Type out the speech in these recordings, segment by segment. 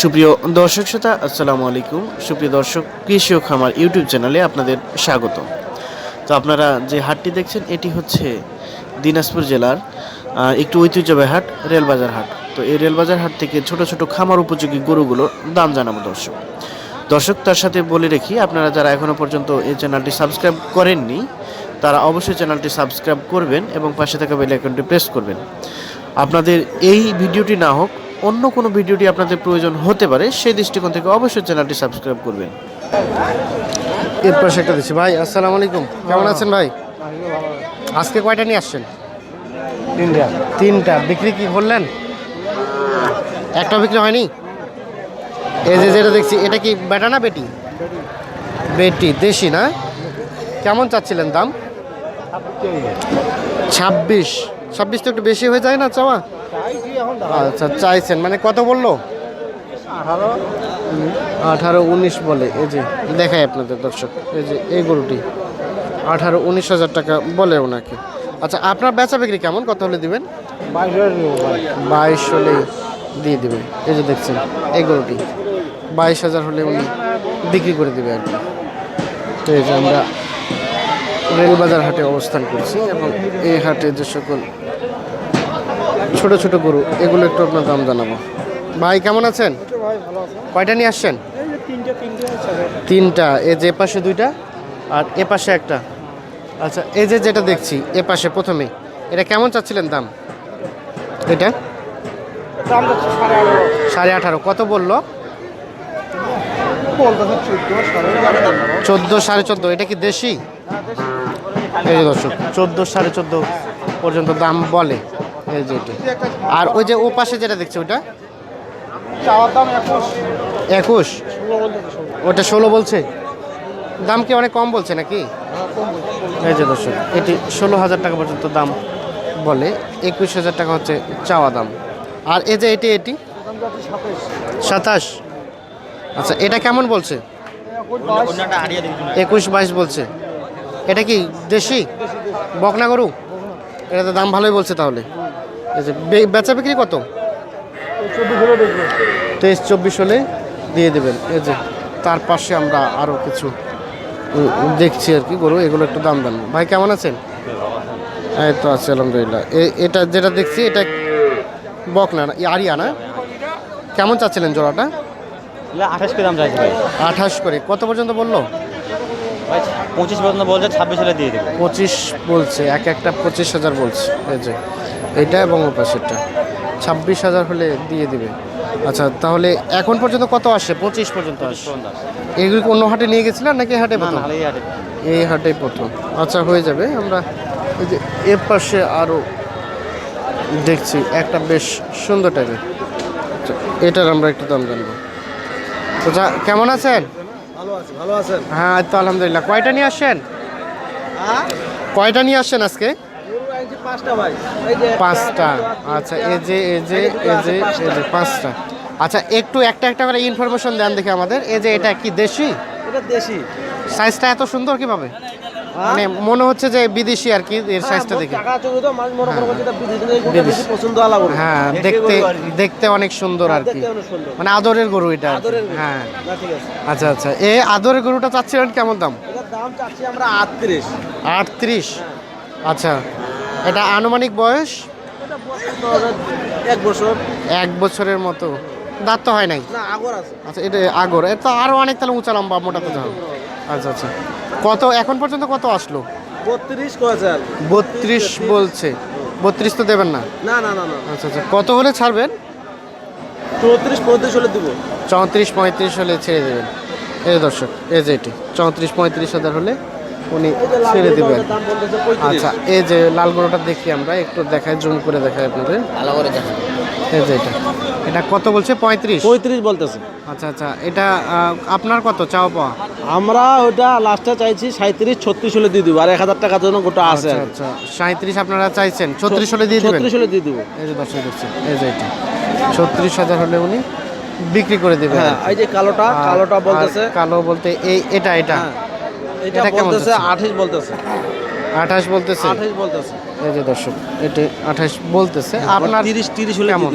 সুপ্রিয় দর্শক শ্রোতা, আসসালামু আলাইকুম। সুপ্রিয় দর্শক, কৃষি ও খামার ইউটিউব চ্যানেলে আপনাদের স্বাগত তো আপনারা যে হাটটি দেখছেন, এটি হচ্ছে দিনাজপুর জেলার একটু ঐতিহ্যবাহী হাট, রেলবাজার হাট। তো এই রেলবাজার হাট থেকে ছোট ছোট খামার উপযোগী গরুগুলোর দাম জানাব দর্শক। দর্শক, তার সাথে বলে রাখি, আপনারা যারা এখনও পর্যন্ত এই চ্যানেলটি সাবস্ক্রাইব করেননি, তারা অবশ্যই চ্যানেলটি সাবস্ক্রাইব করবেন এবং পাশে থাকা বেল আইকনটি প্রেস করবেন। আপনাদের এই ভিডিওটি না হোক অন্য কোনো ভিডিওটি আপনাদের প্রয়োজন হতে পারে সেই দৃষ্টিকোণ থেকে অবশ্যই চ্যানেলটি সাবস্ক্রাইব করবেন। এর পাশে একটা দিচ্ছি। ভাই আসসালামু আলাইকুম। কেমন আছেন ভাই? আজকে কয়টা নিয়ে আসছেন? তিনটা। তিনটা। বিক্রি কি করলেন? একটা বিক্রি হয়নি? এই যে যেটা দেখছি এটা কি বেটা না বেটি? বেটি দেশি না? কেমন চাচ্ছিলেন দাম? ছাব্বিশ। ছাব্বিশ তো একটু বেশি হয়ে যায় না চাওয়া? আচ্ছা চাইছেন। মানে কত বলল? আঠারো। আঠারো উনিশ বলে এই যে। দেখাই আপনাদের দর্শক। এই যে এই গরুটি। আঠারো উনিশ হাজার টাকা বলে ওনাকে। আচ্ছা আপনার বেচা বিক্রি কেমন? কত হলে দিবেন? বাইশ দেবো হলে দিয়ে দিবেন। এই যে দেখছেন এই গরুটি। বাইশ হাজার হলে উনি বিক্রি করে দেবে আর কি। তো এই যে আমরা রেলবাজার হাটে অবস্থান করছি এবং এই হাটে যে সকল ছোট ছোট গরু এগুলো একটু আপনার দাম জানাব। ভাই কেমন আছেন? কয়টা নিয়ে আসছেন? তিনটে এ যে পাশে দুইটা আর এ পাশে একটা। আচ্ছা এই যে যেটা দেখছি এ পাশে প্রথমে এটা কেমন চাচ্ছিলেন দাম? এটা? সাড়ে আঠারো। কত বলল? চোদ্দ সাড়ে চোদ্দ। সাড়ে চোদ্দ। এটা কি দেশি? এই দর্শক চোদ্দ সাড়ে চোদ্দ পর্যন্ত দাম বলে। এই যে এটি আর ওই যে ও পাশে যেটা দেখছি ওটা? একুশ। ওটা ষোলো বলছে? দাম কি অনেক কম বলছে নাকি? হ্যাঁ, এই যে দর্শক এটি ষোলো হাজার টাকা পর্যন্ত দাম বলে একুশ হাজার টাকা হচ্ছে চাওয়া দাম। আর এই যে এটি এটি? সাতাশ। আচ্ছা এটা কেমন বলছে? একুশ বাইশ। বলছে। এটা কি দেশি? বকনা গরু? এটা তো দাম ভালোই বলছে তাহলে। বেচা বিক্রি কত? তেইশ চব্বিশ হলে দিয়ে দেবেন। এই যে তার পাশে আমরা আরও কিছু দেখছি আর কি গরু এগুলো একটু দাম দাম। ভাই কেমন আছেন? এই তো আছে আলহামদুলিল্লাহ। এটা যেটা দেখছি এটা বকনা না আরিয়া না? কেমন চাচ্ছিলেন জোড়াটা? আঠাশ করে দাম চাইছে ভাই। আঠাশ করে। কত পর্যন্ত বলল? পঁচিশ পর্যন্ত বলছে ছাব্বিশ হলে দিয়ে দেবে। পঁচিশ বলছে এক একটা পঁচিশ হাজার বলছে। এই যে এইটা এবং ও পাশেরটা। ছাব্বিশ হাজার হলে দিয়ে দিবে। আচ্ছা তাহলে এখন পর্যন্ত কত আসে? পঁচিশ পর্যন্ত আসে। এগুলো অন্য হাটে নিয়ে গেছিলেন নাকি হাটে প্রথম? এই হাটে প্রথম। আচ্ছা হয়ে যাবে। আমরা এই যে এর পাশে আরও দেখছি একটা বেশ সুন্দর টাইপের। আচ্ছা, এটার আমরা একটু দাম জানব। তো যা কেমন আছেন? ভালো আছেন? হ্যাঁ এই তো আলহামদুলিল্লাহ। কয়টা নিয়ে আসছেন হ্যাঁ? কয়টা নিয়ে আসছেন আজকে? পাঁচটা আচ্ছা এই যে এই যে এই যে এই যে পাঁচটা। আচ্ছা একটু একটা একটা করে ইনফরমেশন দেন দেখে আমাদের। এই যে এটা কি দেশি? এটা দেশি। সাইজটা এত সুন্দর কীভাবে? মানে মনে হচ্ছে যে বিদেশি আর কি এর সাইজটা দেখে। পছন্দ আলা গরু। হ্যাঁ দেখতে দেখতে অনেক সুন্দর আর কি। মানে আদরের গরু এটা। হ্যাঁ। আচ্ছা আচ্ছা। এই আদরের গরুটা চাচ্ছিলেন কেমন দাম? দাম চাচ্ছি আমরা আটত্রিশ। আটত্রিশ। আচ্ছা। এটা আনুমানিক বয়স? এটা এক বছর। এক বছরের মতো। দাঁত তো হয় নাই? আগর আছে। আচ্ছা এটা আগর। এ তো আরও অনেক তাহলে উঁচা লম্বা মোটা তো আচ্ছা আচ্ছা। কত এখন পর্যন্ত কত আসলো? বত্রিশ বত্রিশ বলছে। বত্রিশ তো দেবেন না? না না না না। আচ্ছা আচ্ছা। কত হলে ছাড়বেন? চৌত্রিশ পঁয়ত্রিশ হলে দিব। চৌত্রিশ পঁয়ত্রিশ হলে ছেড়ে দেবেন। এই দর্শক এই যে এটি। চৌত্রিশ পঁয়ত্রিশ হাজার হলে উনি ছেড়ে দেবেন। আচ্ছা এই যে লাল গরুটা দেখি আমরা একটু দেখায় জুম করে দেখাই আপনাদের। ভালো করে দেখেন। এই যে এটা। এটা কত বলছে? পঁয়ত্রিশ? পঁয়ত্রিশ বলতেছে। আচ্ছা আচ্ছা এটা আপনার কত? চাওয়া পাওয়া? আমরা ওটা লাস্টে চাইছি সাঁত্রিশ ছত্রিশ হলে দিয়ে দিব আর এক হাজার টাকার জন্য গোটা আছে। আচ্ছা আচ্ছা সাঁত্রিশ আপনারা চাইছেন ছত্রিশ হলে দিয়ে দেবেন? ছত্রিশ হলে দিয়ে দিব। এই যে দর্শক দেখছেন এই যে এটা। ছত্রিশ হাজার হলে উনি বিক্রি করে দেবেন হ্যাঁ এই যে কালোটা কালোটা বলতেছে। কালো বলতে এই এটা এটা। হ্যাঁ, এটা কেমন বলতেছে? আঠাশ বলতেছে। আঠাশ বলতেছে? আঠাশ বলতেছে। এই যে দর্শক এটা আঠাশ বলতেছে। আপনার তিরিশ তিরিশ হলে কেমন?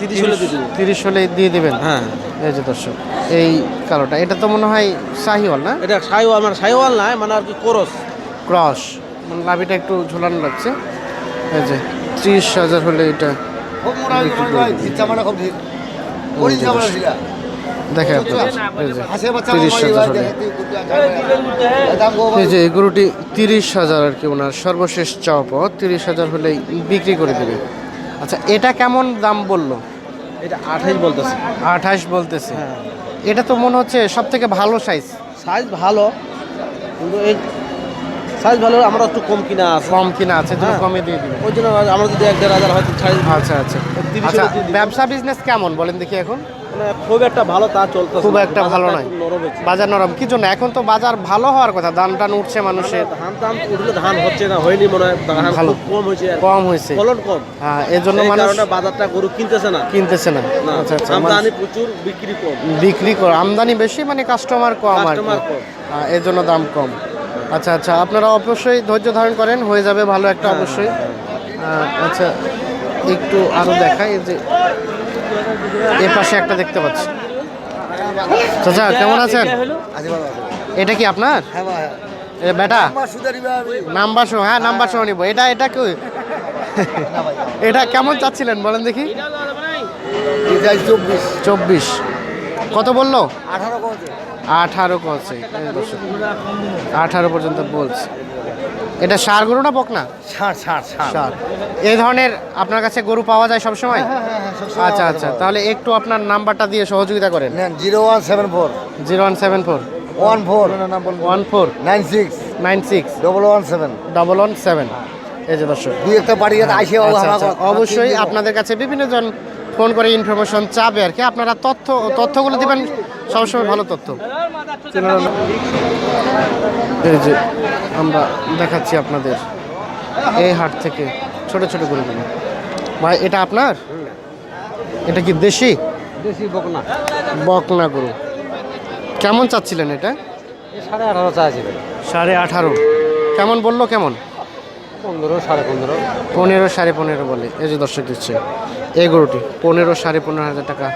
তিরিশ হলে দিয়ে দেবো। তিরিশ হলে দিয়ে দিবেন? হ্যাঁ। এই যে দর্শক এই কালোটা এটা তো মনে হয় শাহিওয়াল না? এটা সাইওয়াল মানে সাইওয়াল নাই মানে আর কি কোরস। ক্রস মানে লাভিটা একটু ঝোলানো লাগছে। এই যে ত্রিশ হাজার হলে এটা বিক্রি করে দিবেন। দেখে এই যে তিরিশ হাজার হলে এই যে গরুটি তিরিশ হাজার আর কি ওনার সর্বশেষ চাওয়া পাওয়া তিরিশ হাজার হলেই বিক্রি করে দেবে আচ্ছা এটা কেমন দাম বলল এটা আঠাইশ বলতেছে আঠাশ বলতেছে হ্যাঁ এটা তো মনে হচ্ছে সব থেকে ভালো সাইজ সাইজ ভালো কিন্তু এই সাইজ ভালো আমরা একটু কম কিনা আছে কম কিনা আছে তুমি হ্যাঁ। কমে দিয়ে দিবে ওই জন্য আমরা যদি এক দেড় হাজার হয়তো আচ্ছা আচ্ছা আচ্ছা। ব্যবসা বিজনেস কেমন বলেন দেখি এখন মানে খুব একটা ভালো তা চলতেছে খুব একটা ভালো নয়। বাজার নরম। কি জন্য? এখন তো বাজার ভালো হওয়ার কথা। ধান টান উঠছে মানুষের। ধান টান উঠলে ধান হচ্ছে না হয়নি মনে হয়। ভালো। কম হয়েছে কম হয়েছে। ফলন কম। হ্যাঁ এই জন্য মানুষ বাজারটা গরু কিনতেছে না। কিনতেছে না। আচ্ছা আচ্ছা আমদানি প্রচুর বিক্রি কম। বিক্রি করে আমদানি বেশি মানে কাস্টমার কম আর হ্যাঁ, এর জন্য দাম কম। আচ্ছা আচ্ছা আপনারা অবশ্যই ধৈর্য ধারণ করেন। হয়ে যাবে ভালো একটা হ্যাঁ, অবশ্যই। আহ, আচ্ছা একটু আরও দেখাই যে এ পাশে একটা দেখতে পাচ্ছি। চাচা কেমন আছেন? এটা কি আপনার? বেটা নাম্বার সহ হ্যাঁ নাম্বার সহ নিব। এটা এটা কি এটা কেমন চাচ্ছিলেন বলেন দেখি। চব্বিশ। কত বলল? আঠারো কছে আঠারো পর্যন্ত বলছে। এটা সার গরু না বক না সার সার। এই ধরনের আপনার কাছে গরু পাওয়া যায় সবসময়? আচ্ছা আচ্ছা। তাহলে একটু আপনার নাম্বারটা দিয়ে সহযোগিতা করেন। Zero one seven four. Zero one seven four. One four. One four. Nine six. Nine six. Double one seven. Double one seven. এই যে দর্শক। দুই একটা বাড়ি যাতে আইসে আচ্ছা, আচ্ছা। অবশ্যই আপনাদের কাছে বিভিন্ন জন ফোন করে ইনফরমেশন চাবে আর কি। আপনারা তথ্য তথ্যগুলো দিবেন সবসময় ভালো তথ্য। এই যে আমরা দেখাচ্ছি আপনাদের এই হাট থেকে ছোট ছোট গরুগুলো। ভাই এটা আপনার? এটা কি দেশি? বেশি বকনা। বকনা গরু। কেমন চাচ্ছিলেন এটা? সাড়ে আঠারো চাচ্ছিলেন সাড়ে আঠারো। কেমন বলল কেমন? পনেরো সাড়ে পনেরো? পনেরো সাড়ে পনেরো বলে। এই যে দর্শক দিচ্ছে এই গরুটি পনেরো সাড়ে পনেরো হাজার টাকা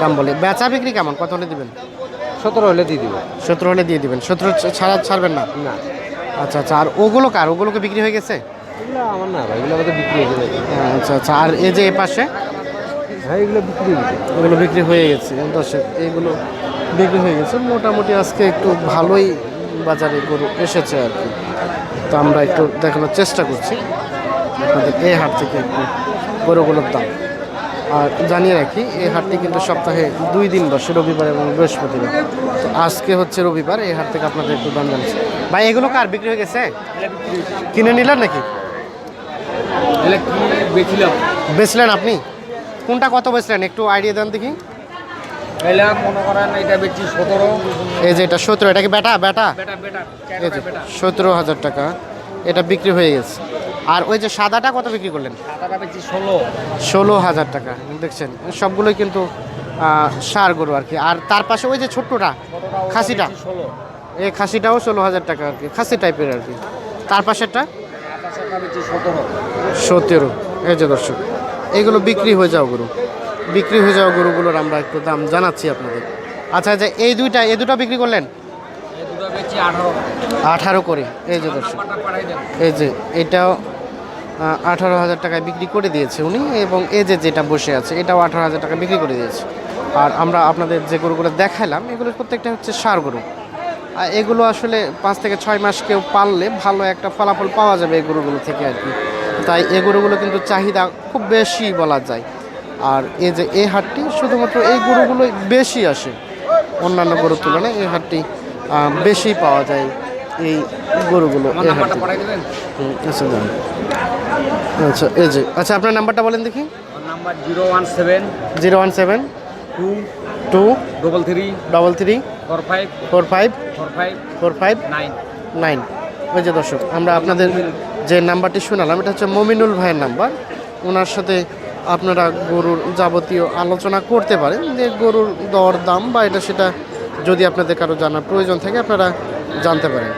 দাম বলে। বেচা বিক্রি কেমন? কত হলে দিবেন? সতেরো হলে দিয়ে দিব। সতেরো হলে দিয়ে দিবেন। সতেরো ছাড়া ছাড়বেন না? না। আচ্ছা আচ্ছা। আর ওগুলো কার? ওগুলোকে বিক্রি হয়ে গেছে? এগুলো আমার না এগুলো আমাদের বিক্রি হয়ে যাবে আচ্ছা আচ্ছা। আর এই যে এ পাশে? হ্যাঁ এগুলো বিক্রি হয়ে ওগুলো বিক্রি হয়ে গেছে। দর্শক এইগুলো বিক্রি হয়ে গেছে। মোটামুটি আজকে একটু ভালোই বাজারে গরু এসেছে আর কি। তো আমরা একটু দেখানোর চেষ্টা করছি আপনাদের এই হাট থেকে একটু গরুগুলোর দাম। আর জানিয়ে রাখি এই হাটটি কিন্তু সপ্তাহে দুই দিন বসে রবিবার এবং বৃহস্পতিবার। তো আজকে হচ্ছে রবিবার এই হাট থেকে আপনাদের একটু দাম জানছি। ভাই এগুলো কার বিক্রি হয়ে গেছে? কিনে নিলেন নাকি? বেচলেন আপনি? কোনটা কত বেচলেন? একটু আইডিয়া দেন দেখি। এগুলো মনে করেন এটা বেচি সতেরো। এই যে এটা সতেরো এটা কি বেটা? বেটা? এই যে সতেরো হাজার টাকা এটা বিক্রি হয়ে গেছে। আর ওই যে সাদাটা কত বিক্রি করলেন? বেচি ষোলো। ষোলো হাজার টাকা দেখছেন? সবগুলোই কিন্তু সার গরু আর কি। আর তার পাশে ওই যে ছোট্টটা খাসিটা। এই খাসিটাও ষোলো হাজার টাকা আর কি খাসি টাইপের আর কি। তার পাশেরটা? সতেরো। সতেরো। এই যে দর্শক এগুলো বিক্রি হয়ে যাও গরু। বিক্রি হয়ে যাওয়া গরুগুলোর আমরা একটু দাম জানাচ্ছি আপনাদের। আচ্ছা যে এই দুইটা এই দুটো বিক্রি করলেন? আঠারো করে। এই যে দর্শক। এই যে এটাও আঠারো হাজার টাকায় বিক্রি করে দিয়েছে উনি এবং এই যে যেটা বসে আছে এটাও আঠারো হাজার টাকা বিক্রি করে দিয়েছে। আর আমরা আপনাদের যে গরুগুলো দেখালাম এগুলোর প্রত্যেকটা হচ্ছে সার গরু। আর এগুলো আসলে পাঁচ থেকে ছয় মাস কেউ পাললে ভালো একটা ফলাফল পাওয়া যাবে এই গরুগুলো থেকে আর কি। তাই এই গরুগুলো কিন্তু চাহিদা খুব বেশি বলা যায়। আর এই যে এই হাটটি শুধুমাত্র এই গরুগুলোই বেশি আসে। অন্যান্য গরুর তুলনায় এই হাটটি বেশি পাওয়া যায় এই গরুগুলো আচ্ছা আচ্ছা এই যে আচ্ছা আপনার নাম্বারটা বলেন দেখি। Number zero one seven zero one seven two two double three double three four five four five four five four five nine. Nine. ওই যে দর্শক আমরা আপনাদের যে নাম্বারটি শোনালাম এটা হচ্ছে মমিনুল ভাইয়ের নাম্বার। ওনার সাথে আপনারা গরুর যাবতীয় আলোচনা করতে পারেন যে গরুর দর দাম বা এটা সেটা যদি আপনাদের কারও জানার প্রয়োজন থাকে, আপনারা জানতে পারেন।